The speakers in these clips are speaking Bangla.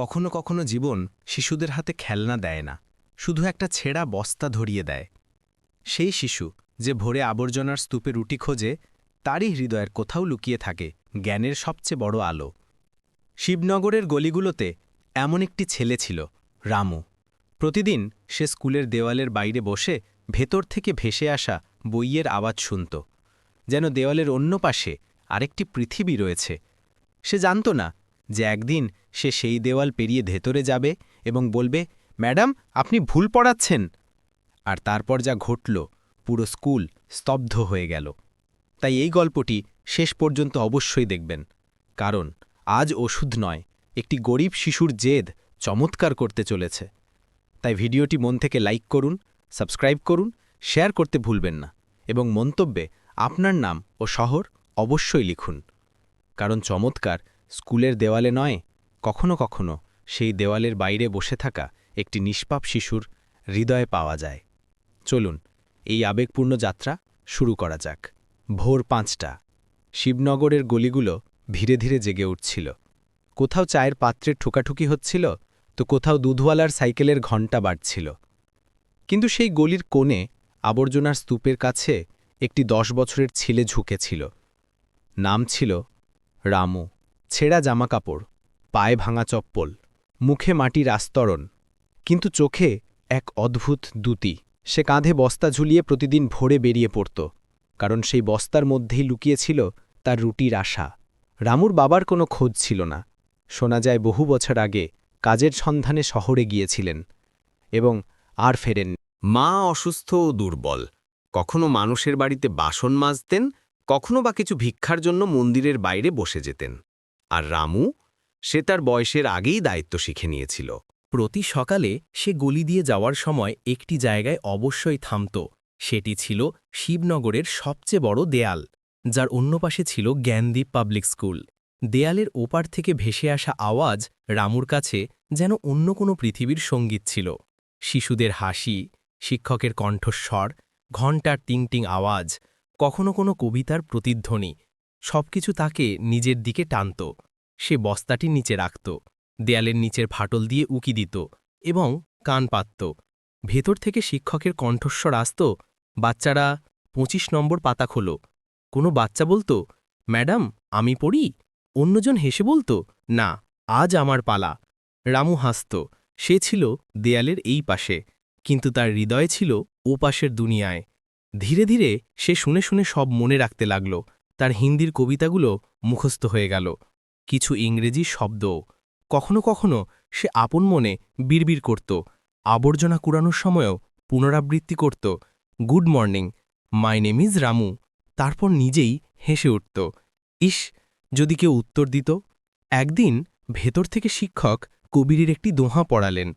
কখনো কখনো জীবন শিশুদের হাতে খেলনা দেয় না, শুধু একটা ছেঁড়া বস্তা ধরিয়ে দেয়। সেই শিশু যে ভোরে আবর্জনার স্তূপে রুটি খোঁজে, তারই হৃদয়ের কোথাও লুকিয়ে থাকে জ্ঞানের সবচেয়ে বড় আলো। শিবনগরের গলিগুলোতে এমন একটি ছেলে ছিল, রামু। প্রতিদিন সে স্কুলের দেওয়ালের বাইরে বসে ভেতর থেকে ভেসে আসা বইয়ের আওয়াজ শুনত, যেন দেওয়ালের অন্য পাশে আরেকটি পৃথিবী রয়েছে। সে জানত না যে একদিন সে সেই দেওয়াল পেরিয়ে ভেতরে যাবে এবং বলবে, ম্যাডাম, আপনি ভুল পড়াচ্ছেন। আর তারপর যা ঘটল, পুরো স্কুল স্তব্ধ হয়ে গেল। তাই এই গল্পটি শেষ পর্যন্ত অবশ্যই দেখবেন। কারণ আজ ওষুধ নয়, একটি গরিব শিশুর জেদ চমৎকার করতে চলেছে। তাই ভিডিওটি মন থেকে লাইক করুন, সাবস্ক্রাইব করুন, শেয়ার করতে ভুলবেন না এবং মন্তব্যে আপনার নাম ও শহর অবশ্যই লিখুন। কারণ চমৎকার স্কুলের দেওয়ালে নয়, কখনো কখনো সেই দেওয়ালের বাইরে বসে থাকা একটি নিষ্পাপ শিশুর হৃদয়ে পাওয়া যায়। চলুন, এই আবেগপূর্ণ যাত্রা শুরু করা যাক। ভোর পাঁচটা, শিবনগরের গলিগুলো ধীরে ধীরে জেগে উঠছিল। কোথাও চায়ের পাত্রের ঠুকাঠুকি হচ্ছিল, তো কোথাও দুধওয়ালার সাইকেলের ঘণ্টা বাড়ছিল কিন্তু সেই গলির কোণে আবর্জনার স্তূপের কাছে একটি দশ বছরের ছেলে ঝুঁকেছিল। নাম ছিল রামু। ছেঁড়া জামাকাপড়, পায়ে ভাঙা চপ্পল, মুখে মাটির আস্তরণ, কিন্তু চোখে এক অদ্ভুত দ্যুতি সে কাঁধে বস্তা ঝুলিয়ে প্রতিদিন ভোরে বেরিয়ে পড়ত, কারণ সেই বস্তার মধ্যেই লুকিয়েছিল তার রুটির আশা। রামুর বাবার কোনো খোঁজ ছিল না। শোনা যায় বহু বছর আগে কাজের সন্ধানে শহরে গিয়েছিলেন এবং আর ফেরেন মা অসুস্থ ও দুর্বল। কখনো মানুষের বাড়িতে বাসন মাজতেন, কখনো বা কিছু ভিক্ষার জন্য মন্দিরের বাইরে বসে যেতেন। আর রামু, সে তার বয়সের আগেই দায়িত্ব শিখে নিয়েছিল। প্রতি সকালে সে গলি দিয়ে যাওয়ার সময় একটি জায়গায় অবশ্যই থামত। সেটি ছিল শিবনগরের সবচেয়ে বড় দেয়াল, যার অন্য পাশে ছিল জ্ঞানদীপ পাবলিক স্কুল। দেয়ালের ওপার থেকে ভেসে আসা আওয়াজ রামুর কাছে যেন অন্য কোনো পৃথিবীর সংগীত ছিল। শিশুদের হাসি, শিক্ষকের কণ্ঠস্বর, ঘণ্টার টিংটিং আওয়াজ, কখনো কোনো কবিতার প্রতিধ্বনি সবকিছু তাকে নিজের দিকে টানত। সে বস্তাটি নিচে রাখত, দেয়ালের নিচের ফাটল দিয়ে উকি দিত এবং কান পাতত। ভেতর থেকে শিক্ষকের কণ্ঠস্বর আসত, বাচ্চারা, পঁচিশ নম্বর পাতা খোলো। কোনো বাচ্চা বলতো, ম্যাডাম, আমি পড়ি। অন্যজন হেসে বলতো, না, আজ আমার পালা। রামু হাসত, সে ছিল দেয়ালের এই পাশে, কিন্তু তার হৃদয় ছিল ও পাশের দুনিয়ায়। ধীরে ধীরে সে শুনে শুনে সব মনে রাখতে লাগল। তার হিন্দির কবিতাগুলো মুখস্থ হয়ে গেল। কিছু ইংরেজি শব্দও। কখনো কখনো সে আপন মনে বিড়বিড় করত। আবর্জনা কুড়ানোর সময়ও পুনরাবৃত্তি করত। Good morning, my name is Ramu. তারপর নিজেই হেসে উঠত। ইস, যদি কেউ উত্তর দিত? একদিন ভেতর থেকে শিক্ষক কবিরের একটি দোহা পড়ালেন।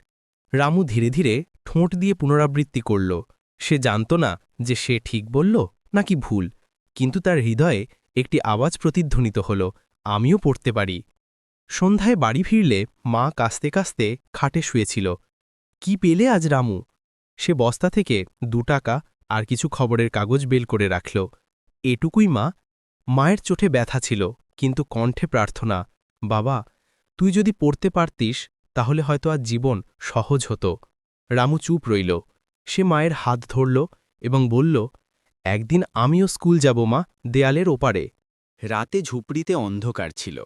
রামু ধীরে ধীরে ঠোঁট দিয়ে পুনরাবৃত্তি করল। সে জানত না যে সে ঠিক বলল নাকি ভুল। কিন্তু তার হৃদয়ে একটি আওয়াজ প্রতিধ্বনিত হল, আমিও পড়তে পারি। সন্ধ্যায় বাড়ি ফিরলে মা কাস্তে কাস্তে খাটে শুয়েছিল। কি পেলে আজ রামু? সে বস্তা থেকে দু টাকা আর কিছু খবরের কাগজ বেল করে রাখল। এটুকুই মা। মায়ের চোটে ব্যথা ছিল, কিন্তু কণ্ঠে প্রার্থনা, বাবা, তুই যদি পড়তে পারতিস, তাহলে হয়তো আজ জীবন সহজ হতো। রামু চুপ রইল। সে মায়ের হাত ধরল এবং বলল একদিন আমিও স্কুল যাব, মা, দেয়ালের ওপারে। রাতে ঝুপড়িতে অন্ধকার ছিল।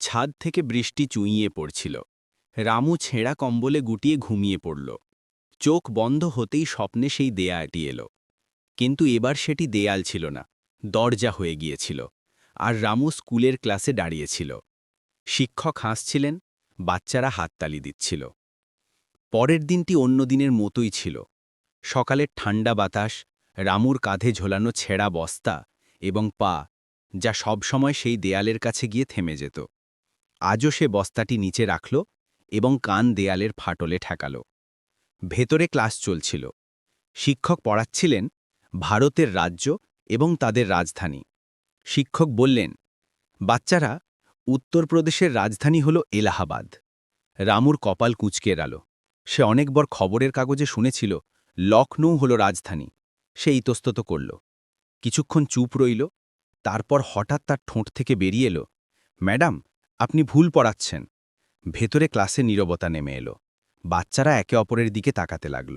ছাদ থেকে বৃষ্টি চুঁইয়ে পড়ছিল। রামু ছেঁড়া কম্বলে গুটিয়ে ঘুমিয়ে পড়ল। চোখ বন্ধ হতেই স্বপ্নে সেই দেয়াটি এলো। কিন্তু এবার সেটি দেয়াল ছিল না, দরজা হয়ে গিয়েছিল, আর রামু স্কুলের ক্লাসে দাঁড়িয়েছিল। শিক্ষক হাসছিলেন, বাচ্চারা হাততালি দিচ্ছিল। পরের দিনটি অন্য দিনের মতোই ছিল। সকালের ঠান্ডা বাতাস রামুর কাঁধে ঝোলানো ছেঁড়া বস্তা এবং পা, যা সবসময় সেই দেয়ালের কাছে গিয়ে থেমে যেত। আজও সে বস্তাটি নিচে রাখল এবং কান দেয়ালের ফাটলে ঠেকাল। ভেতরে ক্লাস চলছিল। শিক্ষক পড়াচ্ছিলেন ভারতের রাজ্য এবং তাদের রাজধানী। শিক্ষক বললেন, বাচ্চারা, উত্তরপ্রদেশের রাজধানী হল এলাহাবাদ। রামুর কপাল কুঁচকে এড়াল। সে অনেকবার খবরের কাগজে শুনেছিল লখনৌ হল রাজধানী। সে ইতস্তত করল। কিছুক্ষণ চুপ রইল, তারপর হঠাৎ তার ঠোঁট থেকে বেরিয়ে এলো, ম্যাডাম, আপনি ভুল পড়াচ্ছেন। ভেতরে ক্লাসে নীরবতা নেমে এলো। বাচ্চারা একে অপরের দিকে তাকাতে লাগল।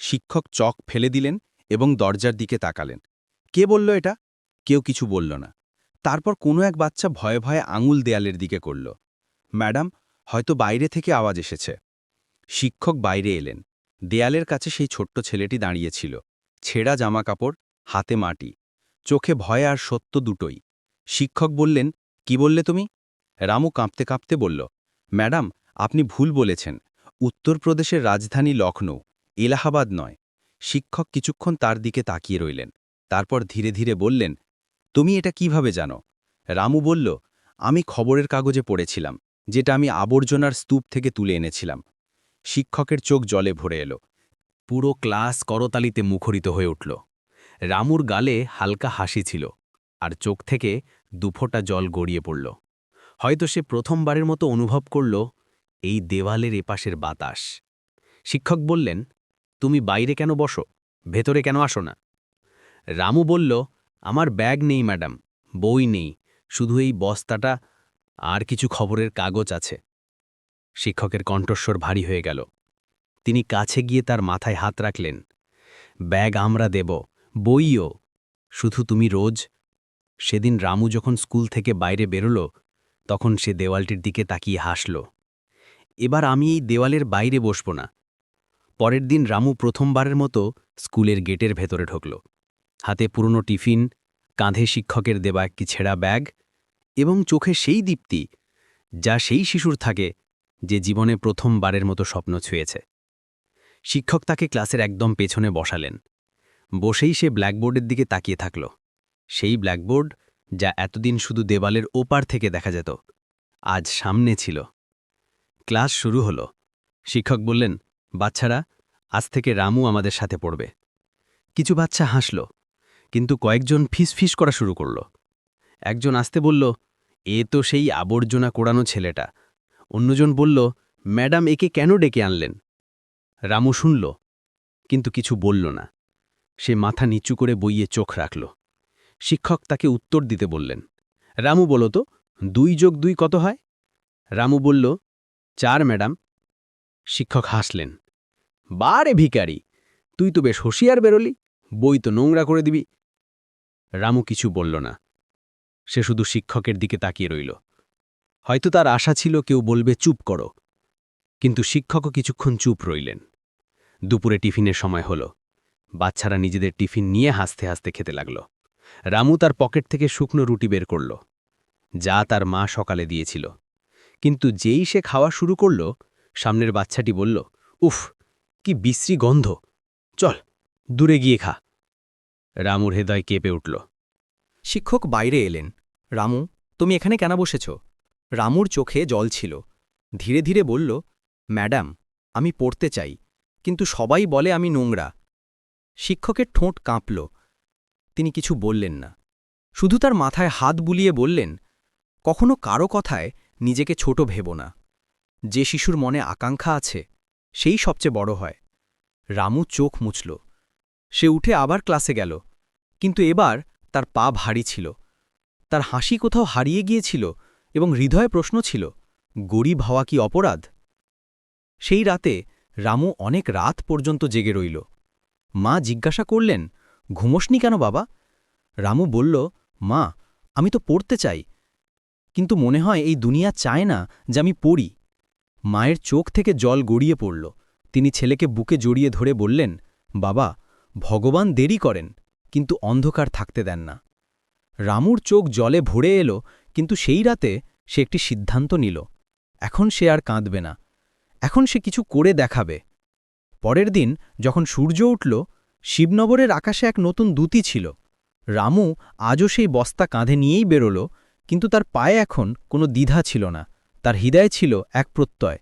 শিক্ষক চক ফেলে দিলেন এবং দরজার দিকে তাকালেন। কে বলল এটা? কেউ কিছু বলল না। তারপর কোনো এক বাচ্চা ভয়ে ভয়ে আঙুল দেয়ালের দিকে করল। ম্যাডাম, হয়তো বাইরে থেকে আওয়াজ এসেছে। শিক্ষক বাইরে এলেন। দেয়ালের কাছে সেই ছোট্ট ছেলেটি দাঁড়িয়েছিল ছেঁড়া জামাকাপড়, হাতে মাটি। চোখে ভয় আর সত্য দুটোই। শিক্ষক বললেন, কি বললে তুমি? রামু কাঁপতে কাঁপতে বলল, ম্যাডাম, আপনি ভুল বলেছেন। উত্তরপ্রদেশের রাজধানী লখনৌ এলাহাবাদ নয়। শিক্ষক কিছুক্ষণ তার দিকে তাকিয়ে রইলেন। তারপর ধীরে ধীরে বললেন, তুমি এটা কীভাবে জানো? রামু বলল, আমি খবরের কাগজে পড়েছিলাম, যেটা আমি আবর্জনার স্তূপ থেকে তুলে এনেছিলাম। শিক্ষকের চোখ জলে ভরে এলো। পুরো ক্লাস করতালিতে মুখরিত হয়ে উঠল। রামুর গালে হালকা হাসি ছিল আর চোখ থেকে দুফোটা জল গড়িয়ে পড়ল। হয়তো সে প্রথমবারের মতো অনুভব করল এই দেওয়ালের এপাশের বাতাস। শিক্ষক বললেন, তুমি বাইরে কেন বসো? ভেতরে কেন আসো না? রামু বলল, আমার ব্যাগ নেই, ম্যাডাম, বই নেই, শুধু এই বস্তাটা আর কিছু খবরের কাগজ আছে। শিক্ষকের কণ্ঠস্বর ভারী হয়ে গেল। তিনি কাছে গিয়ে তার মাথায় হাত রাখলেন। ব্যাগ আমরা দেব, বইও। শুধু তুমি রোজ সেদিন রামু যখন স্কুল থেকে বাইরে বেরোল, তখন সে দেওয়ালটির দিকে তাকিয়ে হাসল। এবার আমি এই দেওয়ালের বাইরে বসব না। পরের দিন রামু প্রথমবারের মতো স্কুলের গেটের ভেতরে ঢুকল। হাতে পুরনো টিফিন, কাঁধে শিক্ষকের দেওয়া একটি ছেঁড়া ব্যাগ এবং চোখে সেই দীপ্তি, যা সেই শিশুর থাকে, যে জীবনে প্রথমবারের মতো স্বপ্ন ছুঁয়েছে। শিক্ষক তাকে ক্লাসের একদম পেছনে বসালেন। বসেই সে ব্ল্যাকবোর্ডের দিকে তাকিয়ে থাকল। সেই ব্ল্যাকবোর্ড, যা এতদিন শুধু দেওয়ালের ওপার থেকে দেখা যেত, আজ সামনে ছিল। ক্লাস শুরু হলো। শিক্ষক বললেন, বাচ্চারা, আজ থেকে রামু আমাদের সাথে পড়বে। কিছু বাচ্চা হাসল, কিন্তু কয়েকজন ফিসফিস করা শুরু করল। একজন আসতে বলল, এ তো সেই আবর্জনা কোড়ানো ছেলেটা। অন্যজন বলল, ম্যাডাম, একে কেন ডেকে আনলেন? রামু শুনল, কিন্তু কিছু বলল না। সে মাথা নিচু করে বইয়ে চোখ রাখল। শিক্ষক তাকে উত্তর দিতে বললেন, রামু বলো তো, দুই যোগ দুই কত হয়? রামু বলল, চার, ম্যাডাম। শিক্ষক হাসলেন, বারে ভিকারি তুই তো বেশ হুঁশিয়ার বেরোলি, বই তো নোংরা করে দিবি। রামু কিছু বলল না, সে শুধু শিক্ষকের দিকে তাকিয়ে রইল। হয়তো তার আশা ছিল কেউ বলবে, চুপ করো। কিন্তু শিক্ষকও কিছুক্ষণ চুপ রইলেন। দুপুরে টিফিনের সময় হল। বাচ্চারা নিজেদের টিফিন নিয়ে হাসতে হাসতে খেতে লাগল। রামু তার পকেট থেকে শুকনো রুটি বের করল। যা তার মা সকালে দিয়েছিল। কিন্তু যেই সে খাওয়া শুরু করল, সামনের বাচ্চাটি বলল, উফ, কি বিশ্রী গন্ধ। চল, দূরে গিয়ে খা। রামুর হৃদয় কেঁপে উঠল। শিক্ষক বাইরে এলেন। রামু, তুমি এখানে কেন বসেছ? রামুর চোখে জল ছিল। ধীরে ধীরে বলল ম্যাডাম, আমি পড়তে চাই, কিন্তু সবাই বলে আমি নোংরা। শিক্ষকের ঠোঁট কাঁপল। তিনি কিছু বললেন না। শুধু তার মাথায় হাত বুলিয়ে বললেন, কখনো কারও কথায় নিজেকে ছোট ভেব না। যে শিশুর মনে আকাঙ্ক্ষা আছে, সেই সবচেয়ে বড় হয়। রামু চোখ মুছল। সে উঠে আবার ক্লাসে গেল, কিন্তু এবার তার পা ভারী ছিল। তার হাসি কোথাও হারিয়ে গিয়েছিল এবং হৃদয়ে প্রশ্ন ছিল, গরিব হওয়া কি অপরাধ? সেই রাতে রামু অনেক রাত পর্যন্ত জেগে রইল। মা জিজ্ঞাসা করলেন, ঘুমোসনি কেন বাবা? রামু বলল, মা, আমি তো পড়তে চাই, কিন্তু মনে হয় এই দুনিয়া চায় না যে আমি পড়ি। মায়ের চোখ থেকে জল গড়িয়ে পড়ল। তিনি ছেলেকে বুকে জড়িয়ে ধরে বললেন, বাবা, ভগবান দেরি করেন, কিন্তু অন্ধকার থাকতে দেন না। রামুর চোখ জলে ভরে এলো, কিন্তু সেই রাতে সে একটি সিদ্ধান্ত নিল। এখন সে আর কাঁদবে না। এখন সে কিছু করে দেখাবে। পরের দিন যখন সূর্য উঠল, শিবনগরের আকাশে এক নতুন দূতি ছিল। রামু আজও সেই বস্তা কাঁধে নিয়েই বেরোল, কিন্তু তার পায়ে এখন কোনো দ্বিধা ছিল না, তার হৃদয় ছিল এক প্রত্যয়।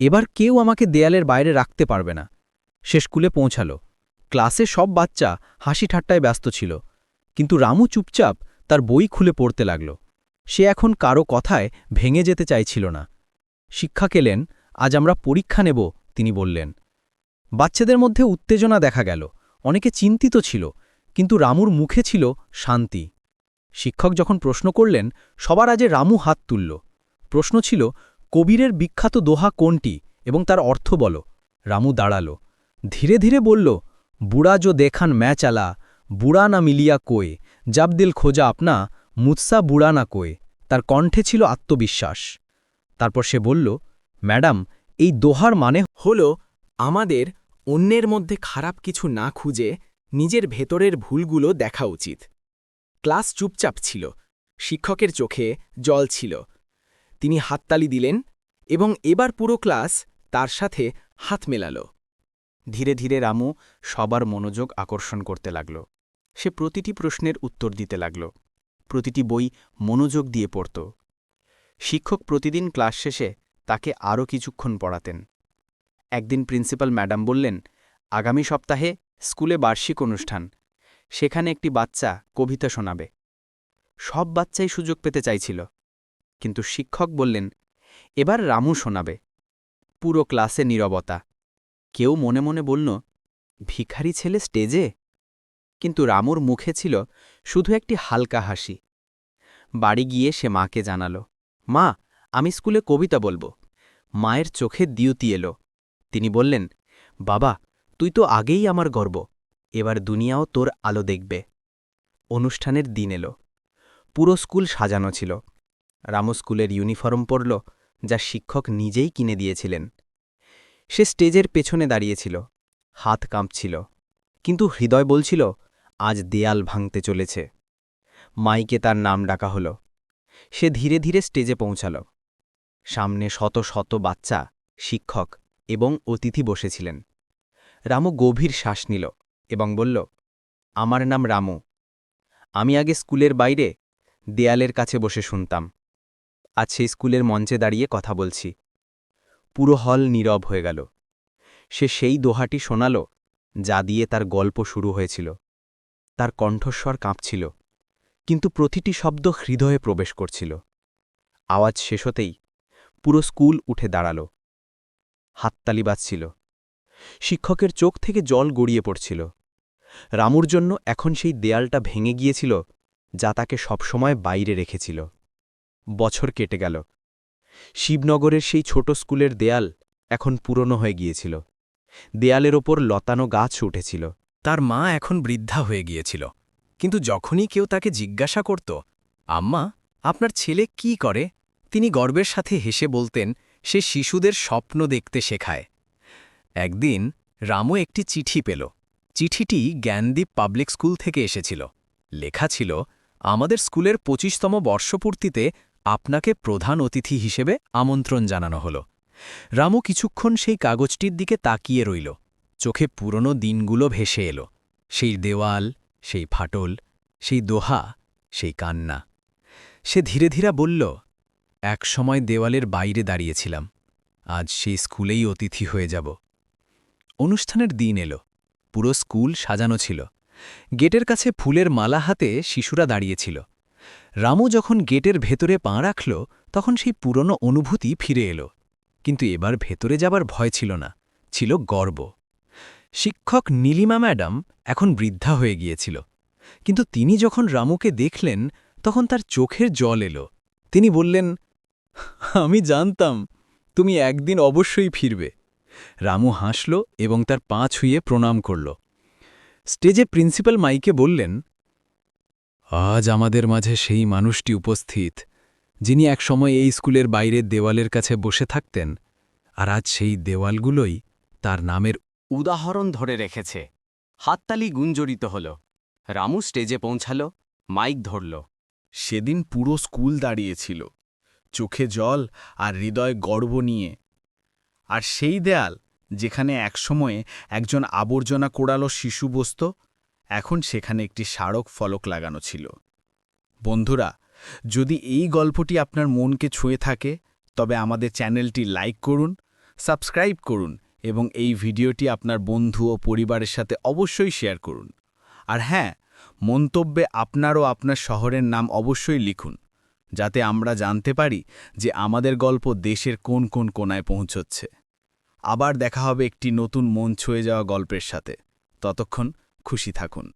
এবার কেউ আমাকে দেয়ালের বাইরে রাখতে পারবে না। সে স্কুলে পৌঁছাল। ক্লাসে সব বাচ্চা হাসি ঠাট্টায় ব্যস্ত ছিল, কিন্তু রামু চুপচাপ তার বই খুলে পড়তে লাগল। সে এখন কারও কথায় ভেঙে যেতে চাইছিল না। শিক্ষা কেলেন আজ আমরা পরীক্ষা নেব, তিনি বললেন। বাচ্চাদের মধ্যে উত্তেজনা দেখা গেল, অনেকে চিন্তিত ছিল, কিন্তু রামুর মুখে ছিল শান্তি। শিক্ষক যখন প্রশ্ন করলেন, সবার আজে রামু হাত তুলল। প্রশ্ন ছিল, কবিরের বিখ্যাত দোহা কোনটি এবং তার অর্থ বলো। রামু দাঁড়াল। ধীরে ধীরে বলল, বুড়া যো দেখান ম্যাচ আলা বুড়া না মিলিয়া কোয়ে জাবদিল খোঁজা আপনা, মুৎসা বুড়া না কোয়ে। তার কণ্ঠে ছিল আত্মবিশ্বাস। তারপর সে বলল ম্যাডাম, এই দোহার মানে হল, আমাদের অন্যের মধ্যে খারাপ কিছু না খুঁজে নিজের ভেতরের ভুলগুলো দেখা উচিত। ক্লাস চুপচাপ ছিল, শিক্ষকের চোখে জল ছিল। তিনি হাততালি দিলেন এবং এবার পুরো ক্লাস তার সাথে হাত মেলাল। ধীরে ধীরে রামু সবার মনোযোগ আকর্ষণ করতে লাগল। সে প্রতিটি প্রশ্নের উত্তর দিতে লাগল। প্রতিটি বই মনোযোগ দিয়ে পড়ত। শিক্ষক প্রতিদিন ক্লাস শেষে তাকে আরও কিছুক্ষণ পড়াতেন। একদিন প্রিন্সিপাল ম্যাডাম বললেন, আগামী সপ্তাহে স্কুলে বার্ষিক অনুষ্ঠান। সেখানে একটি বাচ্চা কবিতা শোনাবে। সব বাচ্চাই সুযোগ পেতে চাইছিল। কিন্তু শিক্ষক বললেন, এবার রামু শোনাবে। পুরো ক্লাসে নীরবতা। কেউ মনে মনে বলল, ভিখারি ছেলে স্টেজে? কিন্তু রামুর মুখে ছিল শুধু একটি হালকা হাসি। বাড়ি গিয়ে সে মাকে জানাল, মা, আমি স্কুলে কবিতা বলব। মায়ের চোখে দিয়তি এলো। তিনি বললেন, বাবা, তুই তো আগেই আমার গর্ব। এবার দুনিয়াও তোর আলো দেখবে। অনুষ্ঠানের দিন এলো। পুরো স্কুল সাজানো ছিল। রামু স্কুলের ইউনিফর্ম পরল, যা শিক্ষক নিজেই কিনে দিয়েছিলেন। সে স্টেজের পেছনে দাঁড়িয়েছিল হাত কাঁপছিল। কিন্তু হৃদয় বলছিল, আজ দেয়াল ভাঙতে চলেছে। মাইকে তার নাম ডাকা হল। সে ধীরে ধীরে স্টেজে পৌঁছাল। সামনে শত শত বাচ্চা, শিক্ষক এবং অতিথি বসেছিলেন। রামু গভীর শ্বাস নিল এবং বলল, আমার নাম রামু। আমি আগে স্কুলের বাইরে দেয়ালের কাছে বসে শুনতাম। আজ সেই স্কুলের মঞ্চে দাঁড়িয়ে কথা বলছি। পুরো হল নীরব হয়ে গেল। সে সেই দোহাটি শোনাল যা দিয়ে তার গল্প শুরু হয়েছিল। তার কণ্ঠস্বর কাঁপছিল, কিন্তু প্রতিটি শব্দ হৃদয়ে প্রবেশ করছিল। আওয়াজ শেষ হতেই পুরো স্কুল উঠে দাঁড়াল। হাততালি বাজছিল। শিক্ষকের চোখ থেকে জল গড়িয়ে পড়ছিল। রামুর জন্য এখন সেই দেয়ালটা ভেঙে গিয়েছিল, যা তাকে সবসময় বাইরে রেখেছিল। বছর কেটে গেল। শিবনগরের সেই ছোট স্কুলের দেয়াল এখন পুরনো হয়ে গিয়েছিল। দেয়ালের ওপর লতানো গাছ উঠেছিল। তার মা এখন বৃদ্ধা হয়ে গিয়েছিল। কিন্তু যখনই কেউ তাকে জিজ্ঞাসা করত, আম্মা, আপনার ছেলে কি করে? তিনি গর্বের সাথে হেসে বলতেন, সে শিশুদের স্বপ্ন দেখতে শেখায়। একদিন রামু একটি চিঠি পেল। চিঠিটি জ্ঞানদীপ পাবলিক স্কুল থেকে এসেছিল। লেখা ছিল, আমাদের স্কুলের পঁচিশতম বর্ষপূর্তিতে আপনাকে প্রধান অতিথি হিসেবে আমন্ত্রণ জানানো হল। রামু কিছুক্ষণ সেই কাগজটির দিকে তাকিয়ে রইল। চোখে পুরনো দিনগুলো ভেসে এলো। সেই দেওয়াল, সেই ফাটল, সেই দোহা, সেই কান্না। সে ধীরে ধীরে বলল এক সময় দেওয়ালের বাইরে দাঁড়িয়েছিলাম। আজ সেই স্কুলেই অতিথি হয়ে যাব। অনুষ্ঠানের দিন এলো। পুরো স্কুল সাজানো ছিল। গেটের কাছে ফুলের মালা হাতে শিশুরা দাঁড়িয়েছিল। রামু যখন গেটের ভেতরে পা রাখল, তখন সেই পুরনো অনুভূতি ফিরে এলো। কিন্তু এবার ভেতরে যাবার ভয় ছিল না, ছিল গর্ব। শিক্ষক নীলিমা ম্যাডাম এখন বৃদ্ধা হয়ে গিয়েছিল। কিন্তু তিনি যখন রামুকে দেখলেন, তখন তার চোখের জল এলো। তিনি বললেন আমি জানতাম, তুমি একদিন অবশ্যই ফিরবে। রামু হাসল এবং তার পা ছুঁয়ে প্রণাম করল। স্টেজে প্রিন্সিপাল মাইকে বললেন, আজ আমাদের মাঝে সেই মানুষটি উপস্থিত, যিনি একসময় এই স্কুলের বাইরের দেওয়ালের কাছে বসে থাকতেন, আর আজ সেই দেওয়ালগুলোই তার নামের উদাহরণ ধরে রেখেছে। হাততালি গুঞ্জরিত হল। রামু স্টেজে পৌঁছাল, মাইক ধরল। সেদিন পুরো স্কুল দাঁড়িয়েছিল চোখে জল আর হৃদয় গর্ব নিয়ে। আর সেই দেয়াল যেখানে একসময়ে একজন আবর্জনা কোড়ালো শিশু বসত, এখন সেখানে একটি স্মারক ফলক লাগানো ছিল। বন্ধুরা, যদি এই গল্পটি আপনার মনকে ছুঁয়ে থাকে, তবে আমাদের চ্যানেলটি লাইক করুন, সাবস্ক্রাইব করুন এবং এই ভিডিওটি আপনার বন্ধু ও পরিবারের সাথে অবশ্যই শেয়ার করুন। আর হ্যাঁ মন্তব্যে আপনার ও আপনার শহরের নাম অবশ্যই লিখুন। যাতে আমরা জানতে পারি যে আমাদের গল্প দেশের কোন কোন কোনায় পৌঁছচ্ছে। আবার দেখা হবে একটি নতুন মন ছুঁয়ে যাওয়া গল্পের সাথে। ততক্ষণ খুশি থাকুন।